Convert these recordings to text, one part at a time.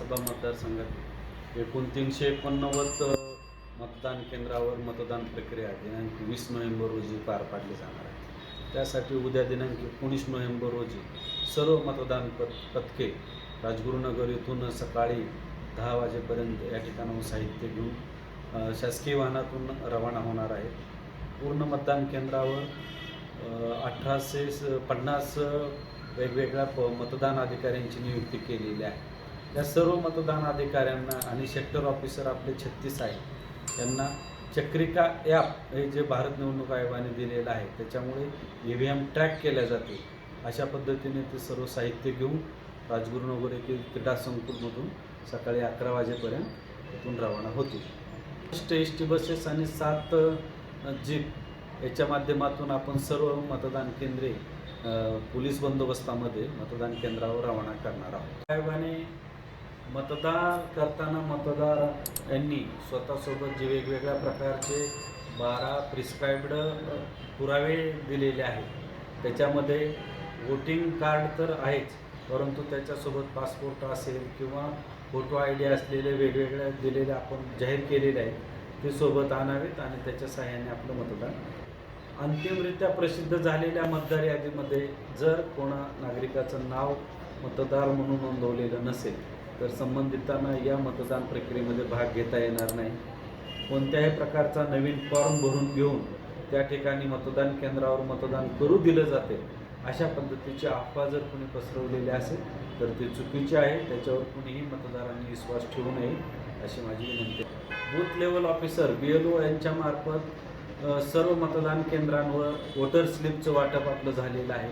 विधानसभा मतदारसंघात एकूण तीनशे एकोणनव्वद मतदान केंद्रावर मतदान प्रक्रिया दिनांक वीस नोव्हेंबर रोजी पार पाडली जाणार आहे. त्यासाठी उद्या दिनांक एकोणीस नोव्हेंबर रोजी सर्व मतदान पत पथके राजगुरुनगर येथून सकाळी दहा वाजेपर्यंत या ठिकाणाहून साहित्य घेऊन शासकीय वाहनातून रवाना होणार आहेत. पूर्ण मतदान केंद्रावर अठराशे स- पन्नास वेगवेगळ्या प मतदान अधिकाऱ्यांची नियुक्ती केलेली आहे. या सर्व मतदान अधिकाऱ्यांना आणि सेक्टर ऑफिसर आपले छत्तीस आहेत त्यांना चक्रिका ॲप हे जे भारत निवडणूक आयोगाने दिलेलं आहे त्याच्यामुळे ई व्ही एम ट्रॅक केल्या जाते अशा पद्धतीने ते सर्व साहित्य घेऊन राजगुरुनगर येथील क्रीडा संकुलमधून सकाळी अकरा वाजेपर्यंत इथून रवाना होतील. एस टी बसेस आणि सात जीप याच्या माध्यमातून आपण सर्व मतदान केंद्रे पोलीस बंदोबस्तामध्ये मतदान केंद्रावर रवाना करणार आहोत. आयोगाने मतदान करताना मतदार यांनी स्वतःसोबत जे वेगवेगळ्या प्रकारचे बारा प्रिस्क्राईब्ड पुरावे दिलेले आहेत. त्याच्यामध्ये वोटिंग कार्ड तर आहेच परंतु त्याच्यासोबत पासपोर्ट असेल किंवा फोटो आय डी असलेले वेगवेगळ्या दिलेले आपण जाहीर केलेले आहेत ते सोबत आणावेत आणि त्याच्या सहाय्याने आपलं मतदान. अंतिमरित्या प्रसिद्ध झालेल्या मतदार यादीमध्ये जर कोणा नागरिकाचं नाव मतदार म्हणून नोंदवलेलं नसेल तर संबंधितांना या मतदान प्रक्रियेमध्ये भाग घेता येणार नाही. कोणत्याही प्रकारचा नवीन फॉर्म भरून घेऊन त्या ठिकाणी मतदान केंद्रावर मतदान करू दिलं जाते अशा पद्धतीची अफवा जर कोणी पसरवलेली असेल तर ते चुकीचे आहे. त्याच्यावर कुणीही मतदारांनी विश्वास ठेवू नये अशी माझी विनंती आहे. Booth level officer B L O यांच्या मार्फत सर्व मतदान केंद्रांवर वोटर स्लिपचं वाटप आपलं झालेलं आहे.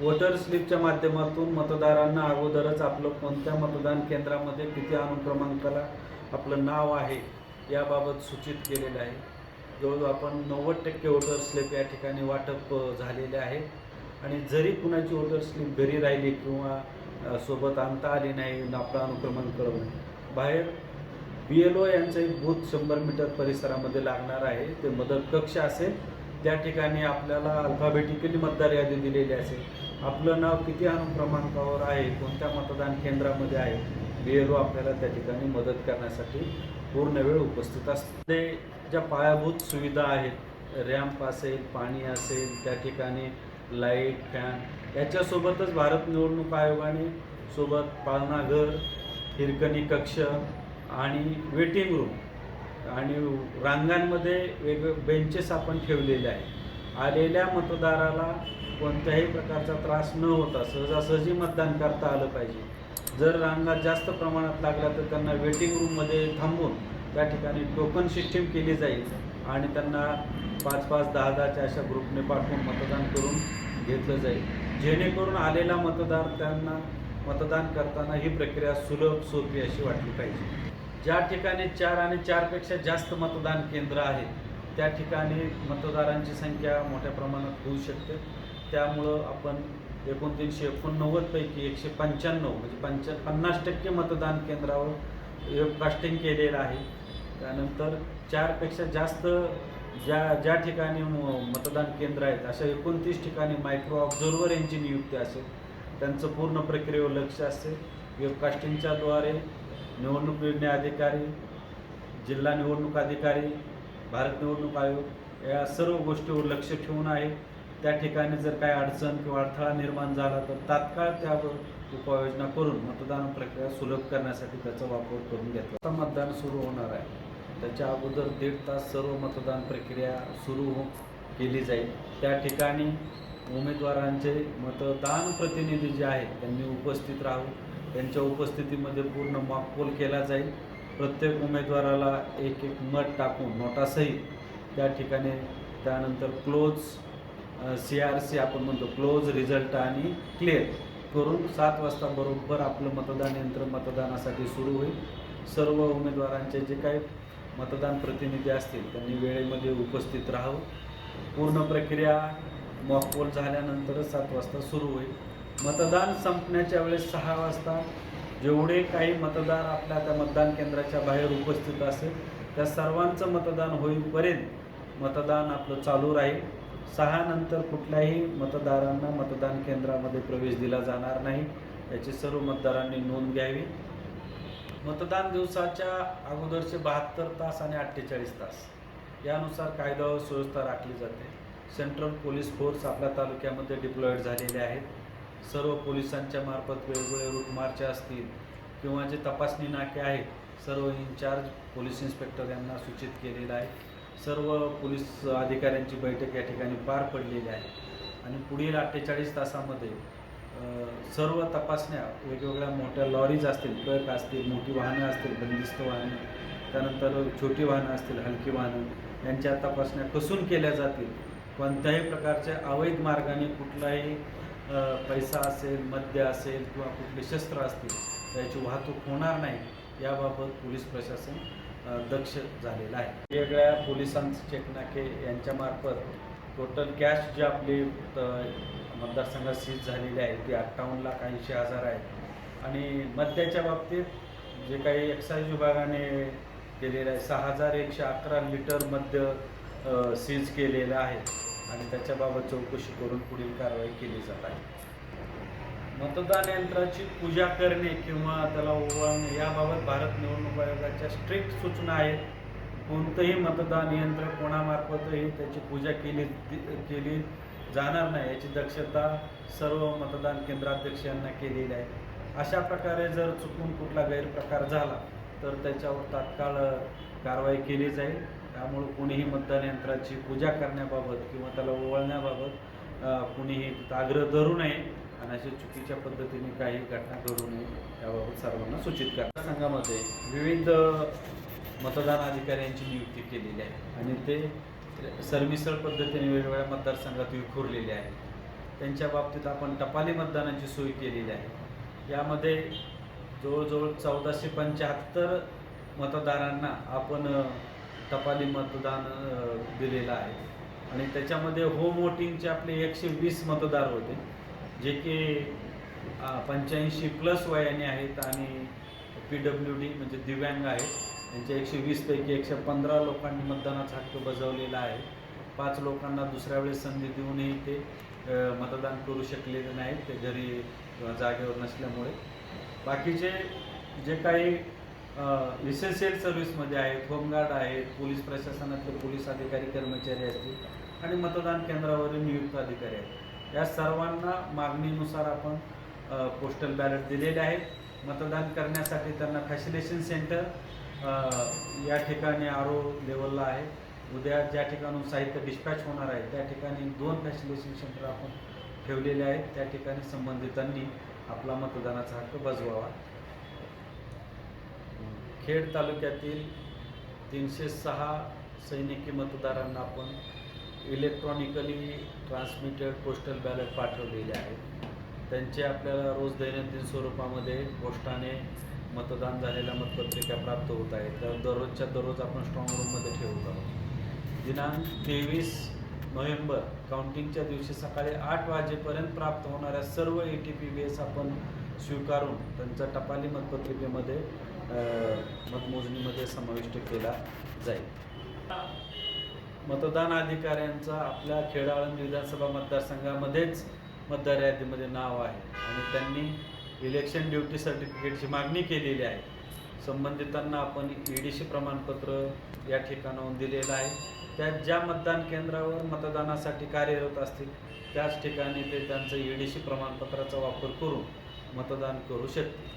वोटर स्लिपच्या माध्यमातून मतदारांना अगोदरच आपलं कोणत्या मतदान केंद्रामध्ये किती अनुक्रमांकाला आपलं नाव आहे याबाबत सूचित केलेलं आहे. जवळजवळ आपण नव्वद टक्के वोटर स्लिप या ठिकाणी वाटप झालेले आहे. आणि जरी कुणाची वोटर स्लिप घरी राहिली किंवा सोबत आणता आली नाही आपला अनुक्रमांक कळवून. बाहेर बी एल ओ यांचं एक बूथ शंभर मीटर परिसरामध्ये लागणार आहे. ते मदत कक्ष असेल. त्या ठिकाणी आपल्याला अल्फाबेटिकली मतदार यादी दिलेली असेल. आपलं नाव किती अनुक्रमांकावर आहे? कोणत्या मतदान केंद्रामध्ये आहे? बी एल ओ आपल्याला त्या ठिकाणी मदत करण्यासाठी पूर्ण वेळ उपस्थित असते. ज्या पायाभूत सुविधा आहेत रॅम्प असेल पाणी असेल त्या ठिकाणी लाइट फॅन याच्यासोबतच भारत निवडणूक आयोगाने सोबत पाळणाघर हिरकणी कक्ष आणि वेटिंग रूम आणि रांगांमध्ये वेगवेगळे बेंचेस आपण ठेवलेले आहे आलेल्या मतदाराला कोणत्याही प्रकारचा त्रास न होता सहजासहजी मतदान करता आलं पाहिजे. जर रांगा जास्त प्रमाणात लागल्या तर त्यांना वेटिंग रूममध्ये थांबून त्या ठिकाणी टोकन सिस्टीम केली जाईल आणि त्यांना पाच पाच दहा दहाच्या अशा ग्रुपने पाठवून मतदान करून घेतलं जाईल. जेणेकरून आलेला मतदार त्यांना मतदान करताना ही प्रक्रिया सुलभ सोपी अशी वाटली पाहिजे. ज्या ठिकाणी चार आणि चारपेक्षा जास्त मतदान केंद्र आहेत त्या ठिकाणी मतदारांची संख्या मोठ्या प्रमाणात होऊ शकते. त्यामुळं आपण एकोणतीनशे एकोणनव्वदपैकी एकशे पंच्याण्णव म्हणजे पंच पन्नास टक्के मतदान केंद्रावर कास्टिंग केलेलं आहे. त्यानंतर चारपेक्षा जास्त ज्या ज्या ठिकाणी म- मतदान केंद्र आहेत अशा एकोणतीस ठिकाणी मायक्रो ऑब्झर्वर यांची नियुक्ती असेल त्यांचं पूर्ण प्रक्रियेवर लक्ष असेल. वेबकास्टिंगच्याद्वारे निवडणूक निर्णय अधिकारी जिल्हा निवडणूक अधिकारी भारत निवडणूक आयोग या सर्व गोष्टीवर लक्ष ठेवून आहे. त्या ठिकाणी जर काही अडचण किंवा अडथळा निर्माण झाला तर तात्काळ त्यावर उपाययोजना करून मतदान प्रक्रिया सुलभ करण्यासाठी त्याचा वापर करून घेतला. आता मतदान सुरू होणार आहे. त्याच्या अगोदर दीड तास सर्व मतदान प्रक्रिया सुरू हो केली जाईल. त्या ठिकाणी उमेदवारांचे मतदान प्रतिनिधी जे आहेत त्यांनी उपस्थित राहून त्यांच्या उपस्थितीमध्ये पूर्ण मॉकपोल केला जाईल. प्रत्येक उमेदवाराला एक एक मत टाकून नोटासहित त्या ठिकाणी त्यानंतर क्लोज सी आर सी आपण म्हणतो क्लोज रिझल्ट आणि क्लिअर करून सात वाजता बरोबर आपलं मतदान यंत्र मतदानासाठी सुरू होईल. सर्व उमेदवारांचे जे काही मतदान प्रतिनिधी असतील त्यांनी वेळेमध्ये उपस्थित राहावं. पूर्ण प्रक्रिया मॉकपोल झाल्यानंतरच सात वाजता सुरू होईल. मतदान संपण्याच्या वेळेस सहा वाजता जेवढे काही मतदार आपल्या त्या मतदान केंद्राच्या बाहेर उपस्थित असेल त्या सर्वांचं मतदान होईपर्यंत मतदान आपलं चालू राहील. सहा नंतर कुठल्याही मतदारांना मतदान केंद्रामध्ये प्रवेश दिला जाणार नाही. याची सर्व मतदारांनी नोंद घ्यावी. मतदान दिवसाच्या अगोदरचे बहात्तर तास आणि अठ्ठेचाळीस तास. यानुसार कायदा व सुव्यवस्था राखली जाते. सेंट्रल पोलीस फोर्स आपल्या तालुक्यामध्ये डिप्लॉईड झालेले आहेत. सर्व पोलिसांच्या मार्फत वेगवेगळे रूट मार्च असतील किंवा जे तपासणी नाके आहेत सर्व इन्चार्ज पोलीस इन्स्पेक्टर यांना सूचित केलेलं आहे. सर्व पोलीस अधिकाऱ्यांची बैठक या ठिकाणी पार पडलेली आहे. आणि पुढील अठ्ठेचाळीस तासामध्ये सर्व तपासण्या वेगवेगळ्या मोठ्या लॉरीज असतील ट्रक असतील मोठी वाहनं असतील बंदिस्त वाहनं त्यानंतर छोटी वाहनं असतील हलकी वाहनं यांच्या तपासण्या कसून केल्या जातील? कोणत्याही प्रकारच्या अवैध मार्गाने कुठलाही पैसा असेल मद्य असेल किंवा कुठले शस्त्र असतील त्याची वाहतूक होणार नाही याबाबत पोलीस प्रशासन दक्ष झालेला आहे. वेगवेगळ्या पोलिसांचे चेकनाके यांच्यामार्फत टोटल कॅश जी आपली मतदारसंघात सीज झालेली आहे ती अठ्ठावन्न लाख ऐंशी हजार आहे. आणि मद्याच्या बाबतीत जे काही एक्साईज विभागाने केलेलं आहे सहा हजार एकशे अकरा लिटर मद्य सीज केलेलं आहे. आणि त्याच्याबाबत चौकशी करून पुढील कारवाई केली जात आहे. मतदान यंत्राची पूजा करणे किंवा त्याला ओवाळणे याबाबत भारत निवडणूक आयोगाच्या स्ट्रिक्ट सूचना आहेत. कोणतंही मतदान यंत्र कोणामार्फतही त्याची पूजा केली केली जाणार नाही. याची दक्षता सर्व मतदान केंद्राध्यक्ष यांना केलेली आहे. अशा प्रकारे जर चुकून कुठला गैरप्रकार झाला तर त्याच्यावर तात्काळ कारवाई केली जाईल. त्यामुळे कुणीही मतदान यंत्राची पूजा करण्याबाबत किंवा त्याला ओवाळण्याबाबत कुणीही आग्रह धरू नये. आणि अशा चुकीच्या पद्धतीने काही घटना घडू नये याबाबत सर्वांना सूचित करा. संघामध्ये विविध मतदान अधिकाऱ्यांची नियुक्ती केलेली आहे आणि ते सरमिसळ पद्धतीने वेगवेगळ्या मतदारसंघात विखुरलेले आहे त्यांच्या बाबतीत आपण टपाली मतदानाची सोय केलेली आहे. यामध्ये जवळजवळ चौदाशे पंच्याहत्तर मतदारांना आपण टपाली मतदान दिलेलं आहे. आणि त्याच्यामध्ये होम वोटिंगचे आपले एकशे वीस मतदार होते. जे की पंच्याऐंशी प्लस वयाने आहेत आणि पी डब्ल्यू डी म्हणजे दिव्यांग आहेत. त्यांच्या एकशे वीसपैकी एकशे पंधरा लोकांनी मतदानाचा हक्क बजावलेला आहे. पाच लोकांना दुसऱ्या वेळेस संधी देऊनही ते मतदान करू शकलेले नाहीत. ते घरी किंवा जागेवर नसल्यामुळे. बाकीचे जे काही इसेन्शियल सर्व्हिसमध्ये आहेत होमगार्ड आहेत पोलीस प्रशासनातले पोलीस अधिकारी कर्मचारी असतील आणि मतदान केंद्रावरील नियुक्त अधिकारी आहेत. या सर्वांना मागणीनुसार आपण पोस्टल बॅलेट दिलेले आहेत. मतदान करण्यासाठी त्यांना फॅसिलेशन सेंटर या ठिकाणी आरो लेवलला आहे. उद्या ज्या ठिकाणून साहित्य डिस्पॅच होणार आहे त्या ठिकाणी दोन फॅसिलेशन सेंटर आपण ठेवलेले आहेत. त्या ठिकाणी संबंधितांनी आपला मतदानाचा हक्क बजवावा. खेड तालुक्यातील तीनशे सहा सैनिकी मतदारांना आपण इलेक्ट्रॉनिकली ट्रान्समिटेड पोस्टल बॅलेट पाठवलेले आहेत. त्यांचे आपल्याला रोज दैनंदिन स्वरूपामध्ये पोस्टाने मतदान झालेल्या मतपत्रिका प्राप्त होत आहेत. तर दररोजच्या दररोज आपण स्ट्रॉंग रूममध्ये ठेवत आहोत. दिनांक तेवीस नोव्हेंबर काउंटिंगच्या दिवशी सकाळी आठ वाजेपर्यंत प्राप्त होणाऱ्या सर्व A T P B S आपण स्वीकारून त्यांचा टपाली मतपत्रिकेमध्ये मतमोजणीमध्ये समाविष्ट केला जाईल. मतदान अधिकाऱ्यांचा आपल्या खेडाळंद विधानसभा मतदारसंघामध्येच मतदार यादीमध्ये नाव आहे. आणि त्यांनी इलेक्शन ड्युटी सर्टिफिकेटची मागणी केलेली आहे. संबंधितांना आपण ई प्रमाणपत्र या ठिकाणाहून दिलेलं आहे. त्या ज्या मतदान केंद्रावर मतदानासाठी कार्यरत असतील त्याच ठिकाणी ते त्यांचं ई प्रमाणपत्राचा वापर करून मतदान करू शकतील.